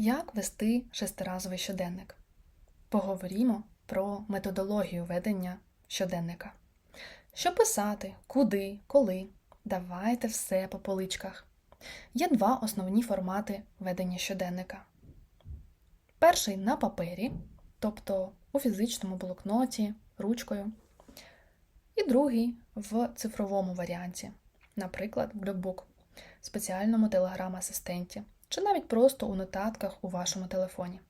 Як вести шестиразовий щоденник? Поговоримо про методологію ведення щоденника. Що писати, куди, коли. Давайте все по поличках. Є два основні формати ведення щоденника. Перший на папері, тобто у фізичному блокноті, ручкою. І другий в цифровому варіанті, наприклад, в Blockbook, спеціальному телеграм-асистенті чи навіть просто у нотатках у вашому телефоні.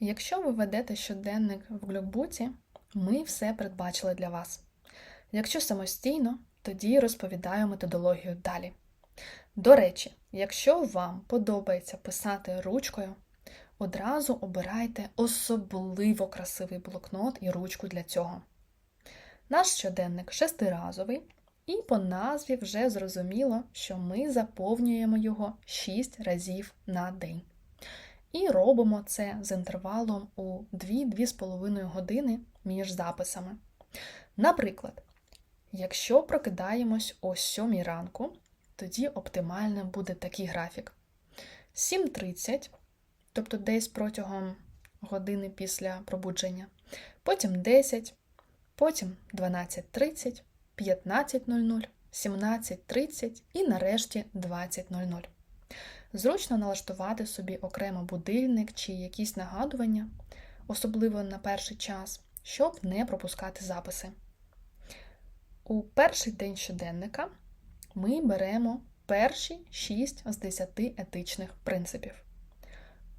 Якщо ви ведете щоденник в глюкбуці, ми все передбачили для вас. Якщо самостійно, тоді розповідаю методологію далі. До речі, якщо вам подобається писати ручкою, одразу обирайте особливо красивий блокнот і ручку для цього. Наш щоденник шестиразовий, і по назві вже зрозуміло, що ми заповнюємо його 6 разів на день. І робимо це з інтервалом у 2-2,5 години між записами. Наприклад, якщо прокидаємось о 7 ранку, тоді оптимальним буде такий графік: 7.30, тобто десь протягом години після пробудження, потім 10, потім 12.30, 15.00, 17.30 і нарешті 20.00. Зручно налаштувати собі окремо будильник чи якісь нагадування, особливо на перший час, щоб не пропускати записи. У перший день щоденника ми беремо перші 6 з 10 етичних принципів.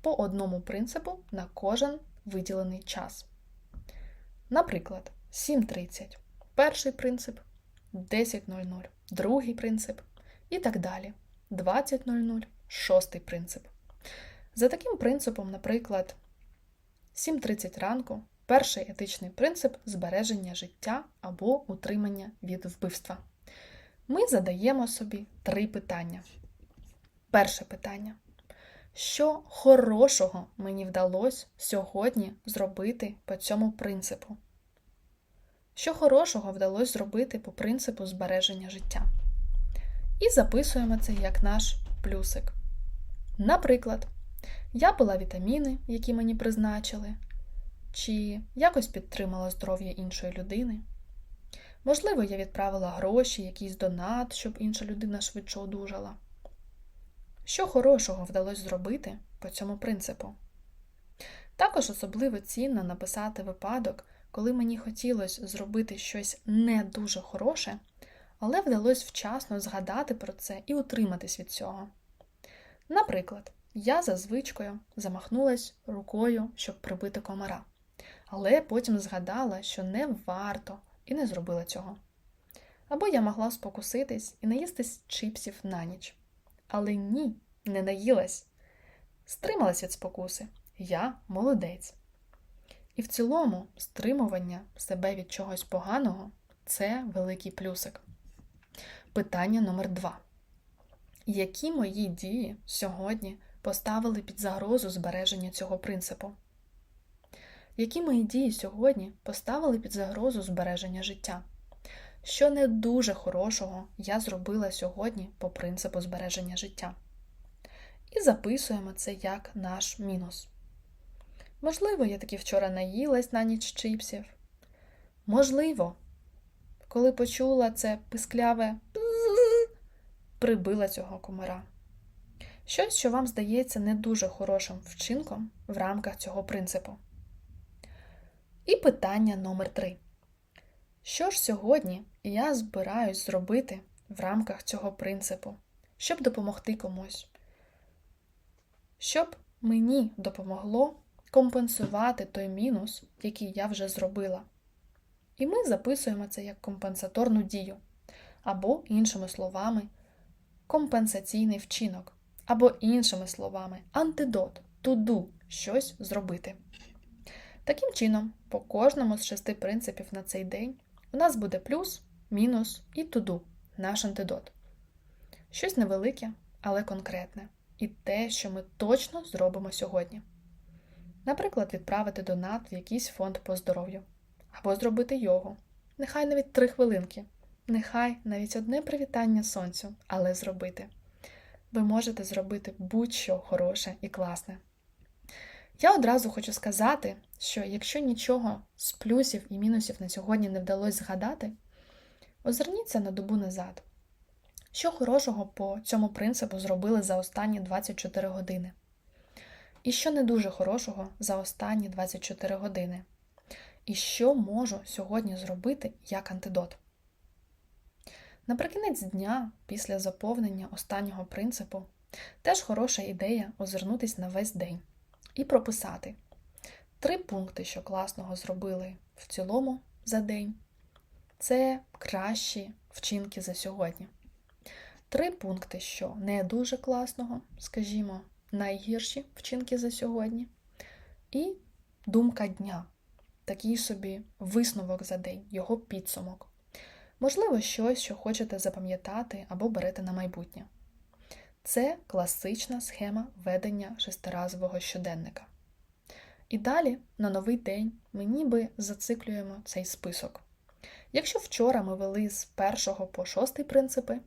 По одному принципу на кожен виділений час. Наприклад, 7.30 перший принцип, 10.00 другий принцип і так далі. 20.00 шостий принцип. За таким принципом, наприклад, 7.30 ранку перший етичний принцип збереження життя або утримання від вбивства. Ми задаємо собі три питання. Перше питання. Що хорошого мені вдалося сьогодні зробити по цьому принципу? Що хорошого вдалося зробити по принципу збереження життя? І записуємо це як наш плюсик. Наприклад, я пила вітаміни, які мені призначили, чи якось підтримала здоров'я іншої людини. Можливо, я відправила гроші, якийсь донат, щоб інша людина швидше одужала. Що хорошого вдалося зробити по цьому принципу? Також особливо цінно написати випадок, коли мені хотілося зробити щось не дуже хороше, але вдалося вчасно згадати про це і утриматись від цього. Наприклад, я за звичкою замахнулась рукою, щоб прибити комара, але потім згадала, що не варто і не зробила цього. Або я могла спокуситись і наїстись чипсів на ніч. Але ні, не наїлась. Стрималась від спокуси. Я молодець. І в цілому стримування себе від чогось поганого це великий плюсик. Питання номер два. Які мої дії сьогодні поставили під загрозу збереження цього принципу? Які мої дії сьогодні поставили під загрозу збереження життя? Що не дуже хорошого я зробила сьогодні по принципу збереження життя? І записуємо це як наш мінус. Можливо, я таки вчора наїлась на ніч чипсів. Можливо, коли почула це пискляве прибила цього комара. Щось, що вам здається не дуже хорошим вчинком в рамках цього принципу. І питання номер три. Що ж сьогодні я збираюсь зробити в рамках цього принципу, щоб допомогти комусь? Щоб мені допомогло компенсувати той мінус, який я вже зробила. І ми записуємо це як компенсаторну дію, або, іншими словами, компенсаційний вчинок, або, іншими словами, антидот, туду щось зробити. Таким чином, по кожному з шести принципів на цей день у нас буде плюс, мінус і туду наш антидот. Щось невелике, але конкретне, і те, що ми точно зробимо сьогодні. Наприклад, відправити донат в якийсь фонд по здоров'ю, або зробити йогу. Нехай навіть три хвилинки, нехай навіть одне привітання сонцю, але зробити. ви можете зробити будь-що хороше і класне. Я одразу хочу сказати, що якщо нічого з плюсів і мінусів на сьогодні не вдалося згадати, озирніться на добу назад. Що хорошого по цьому принципу зробили за останні 24 години? І що не дуже хорошого за останні 24 години? І що можу сьогодні зробити як антидот? Наприкінець дня, після заповнення останнього принципу, теж хороша ідея озирнутись на весь день і прописати три пункти, що класного зробили в цілому за день. Це кращі вчинки за сьогодні. Три пункти, що не дуже класного, скажімо, найгірші вчинки за сьогодні. І думка дня, такий собі висновок за день, його підсумок. Можливо, щось, що хочете запам'ятати або берете на майбутнє. Це класична схема ведення шестиразового щоденника. І далі на новий день ми ніби зациклюємо цей список. Якщо вчора ми вели з першого по шостий принципи,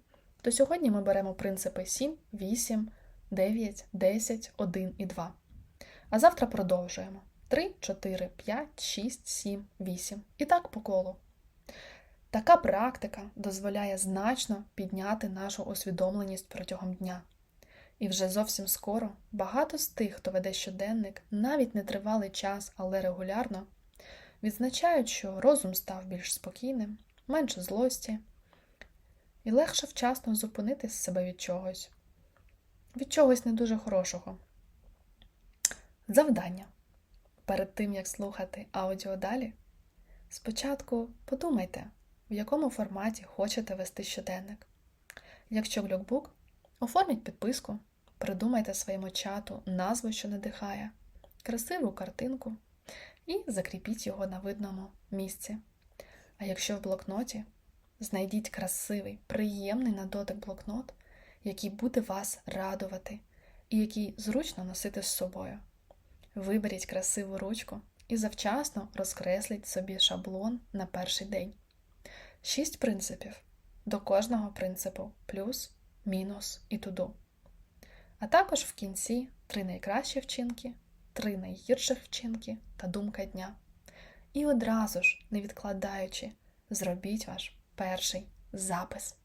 то сьогодні ми беремо принципи 7, 8, 9, 10, 1 і 2. А завтра продовжуємо 3, 4, 5, 6, 7, 8. І так по колу. Така практика дозволяє значно підняти нашу усвідомленість протягом дня. І вже зовсім скоро багато з тих, хто веде щоденник, навіть не тривалий час, але регулярно, відзначають, що розум став більш спокійним, менше злості, і легше вчасно зупинити себе від чогось, від чогось не дуже хорошого. Завдання. Перед тим, як слухати аудіо далі, спочатку подумайте, в якому форматі хочете вести щоденник. Якщо глюкбук, оформіть підписку, придумайте своєму чату назву, що надихає, красиву картинку і закріпіть його на видному місці. А якщо в блокноті, знайдіть красивий, приємний на дотик блокнот, який буде вас радувати і який зручно носити з собою. Виберіть красиву ручку і завчасно розкресліть собі шаблон на перший день. Шість принципів. До кожного принципу плюс, мінус і туду. А також в кінці три найкращі вчинки, три найгірших вчинки та думка дня. І одразу ж, не відкладаючи, зробіть ваш перший запис.